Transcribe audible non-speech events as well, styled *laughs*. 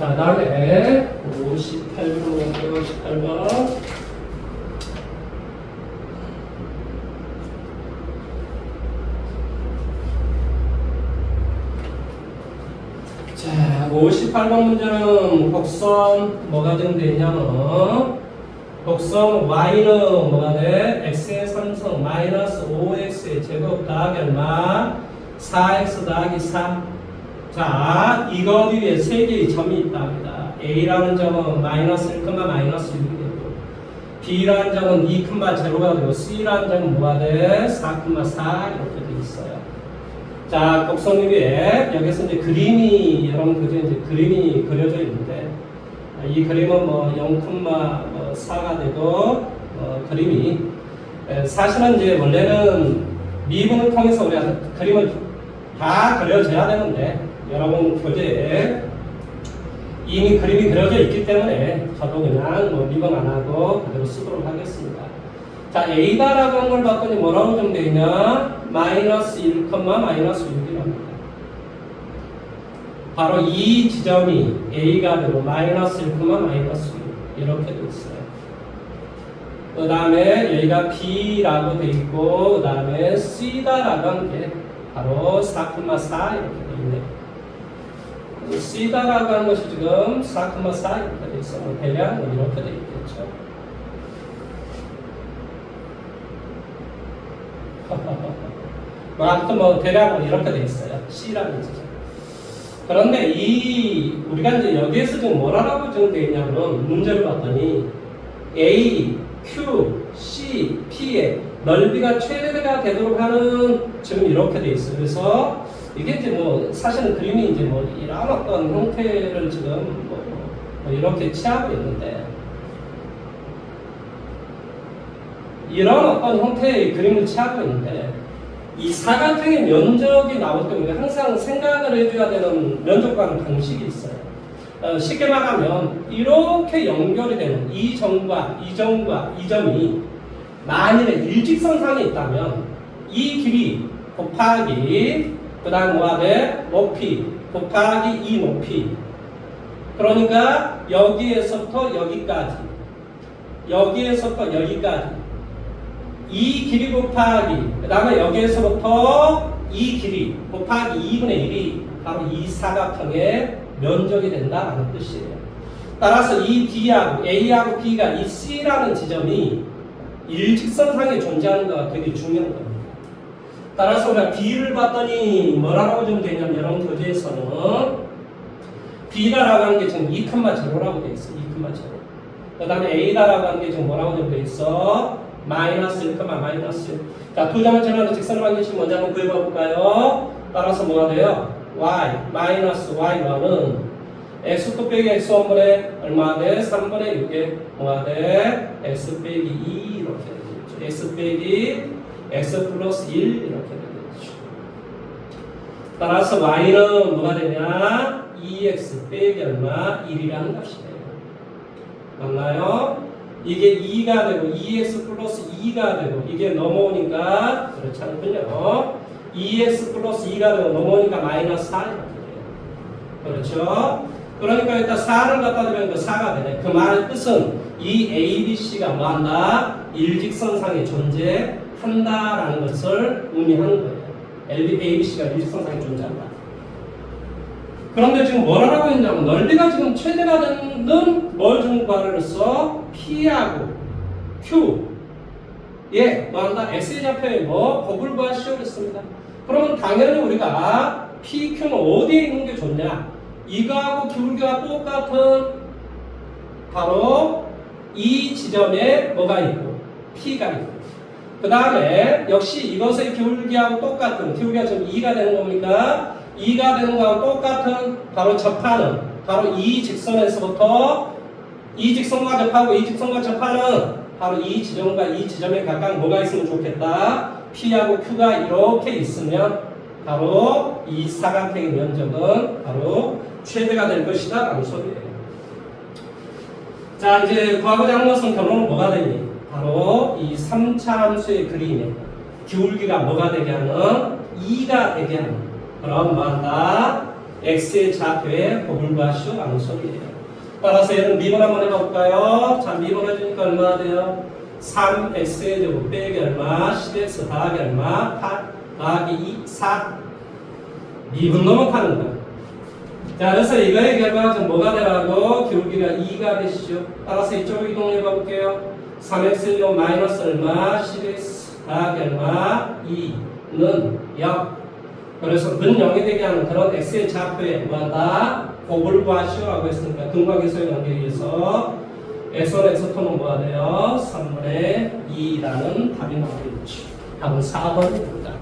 자, 다음에 58번, 58번. 자, 58번 문제는 곡선 뭐가 정돼 있냐면 곡선 y는 뭐가 돼? x의 3승 마이너스 5x의 제곱 더하기 얼마? 4x 더하기 3. 자, 이거 위에 세 개의 점이 있답니다. a라는 점은 마이너스 1, 마이너스 6이 되고 b라는 점은 2, 제로가 되고 c라는 점은 뭐가 돼? 4, 4 이렇게 돼 있어요. 자, 곡선 위에 여기서 이제 그림이 여러분 그죠 이제 그림이 그려져 있는데 아, 이 그림은 뭐 0,4가 되고 어, 그림이 에, 사실은 이제 원래는 미분을 통해서 우리가 그림을 다 그려져야 되는데 여러분 교재에 이미 그림이 그려져 있기 때문에 저도 그냥 뭐 미분 안 하고 그대로 쓰도록 하겠습니다. 자, A다라고 한 걸 봤더니 뭐라고 좀 되냐? 마이너스 1, 마이너스 6이랍니다. 바로 이 지점이 A가 되고 마이너스 1, 마이너스 6 이렇게 돼 있어요. 그 다음에 여기가 B라고 돼 있고 그 다음에 C다라고 한 게 바로 4, 4 이렇게 돼 있네요. C다라고 하는 것이 지금 4, 4 이렇게 돼 있어. *laughs* 뭐 대략 뭐 이렇게 돼 있겠죠. 뭐 아무튼 뭐 대략은 이렇게 돼 있어요. C라는 지점. 그런데 이 우리가 이제 여기에서 지금 뭐라고 정되어 있냐면 문제를 봤더니 A, Q, C, P의 넓이가 최대가 되도록 하는 지금 이렇게 돼 있어요. 그래서 이게 이제 뭐 사실은 그림이 이제 뭐 이런 어떤 형태를 지금 뭐, 뭐 이렇게 취하고 있는데 이런 어떤 형태의 그림을 취하고 있는데 이 사각형의 면적이 나올 때 우리가 항상 생각을 해줘야 되는 면적과는 방식이 있어요. 어, 쉽게 말하면 이렇게 연결이 되는 이 점과 이 점과 이 점이 만일에 일직선상에 있다면 이 길이 곱하기 그 다음 돼? 높이 곱하기 이 높이 그러니까 여기에서부터 여기까지 여기에서부터 여기까지 이 길이 곱하기 그 다음에 여기에서부터 이 길이 곱하기 2분의 1이 바로 이 사각형의 면적이 된다라는 뜻이에요. 따라서 이 B하고 A하고 B가 이 C라는 지점이 일직선상에 존재하는 거가 되게 중요한 겁니다. 따라서 우리가 B를 봤더니 뭐라고 좀 되냐면 여러분 교재에서는 B다라고 하는 게 지금 2,0라고 돼 있어. 2,0. 그 다음에 A다라고 하는 게 지금 뭐라고 좀 돼 있어? 마이너스 1, 마이너스 1. 자, 두 점을 전하는 직선을 만드신 먼저 한번 구해봐 볼까요? 따라서 뭐가 돼요? y, 마이너스 y1은 x 곱빼기 x1분의 얼마 돼? 3분의 6에 뭐가 돼? x 빼기 2 이렇게 되겠죠. x 빼기 x 플러스 1 이렇게 되겠죠. 따라서 y는 뭐가 되냐? 2x 빼기 얼마? 1이라는 값이 돼요. 맞나요? 이게 2가 되고 2x 플러스 2가 되고 이게 넘어오니까 그렇지 않군요. 2x 플러스 2가 되고 넘어오니까 마이너스 4 이렇게 돼요. 그렇죠? 그러니까 일단 4를 갖다 대면 그 4가 되네. 그 말의 뜻은 이 A, B, C가 뭐한다? 일직선상에 존재 한다라는 것을 의미하는 거예요. A, B, C가 일직선상에 존재한다. 그런데 지금 뭘 하라고 했냐면 넓이가 지금 최대가 되는 뭘 써? P하고 Q 예, 뭐한다? X의 좌표에 뭐? 구하시오 그랬습니다. 그러면 당연히 우리가 P, Q는 어디에 있는 게 좋냐? 이거하고 기울기가 똑같은 바로 이 지점에 뭐가 있고 P가 있고 그 다음에 역시 이것의 기울기하고 똑같은 기울기가 지금 2가 되는 겁니까? 2가 되는 거하고 똑같은 바로 접하는 바로 이 직선에서부터 이 직선과 접하고 이 직선과 접하는 바로 이 지점과 이 지점에 각각 뭐가 있으면 좋겠다. P하고 Q가 이렇게 있으면 바로 이 사각형의 면적은 바로 최대가 될 것이다 라는 소리예요. 자 이제 하는 것은 결론은 뭐가 되니? 바로 이 3차 함수의 그림에 기울기가 뭐가 되게 하는? 2가 되게 하는 그럼 뭐한다? x의 좌표에 고불과시오 암소이에요. 따라서 얘는 미분 한번 해볼까요? 자, 미분 해주니까 얼마나 돼요? 3x의 제곱 빼기 얼마? 10x 더하기 얼마? 8 더하기 2, 4 미분 넘어가는 거야. 자, 그래서 이거의 결과가 뭐가 되라고? 기울기가 2가 되시죠. 따라서 이쪽으로 이동해 볼게요. 3x는 마이너스 얼마? 10x 더하기 얼마? 2는 0. 그래서 근 0이 되게 하는 그런 x의 좌표에 뭐한다? 고불과 시오라고 했으니까 등각에서의 관계에 의해서 x1, x2는 뭐가 돼요? 3분의 2라는 답이 나오겠죠. 답은 4번입니다.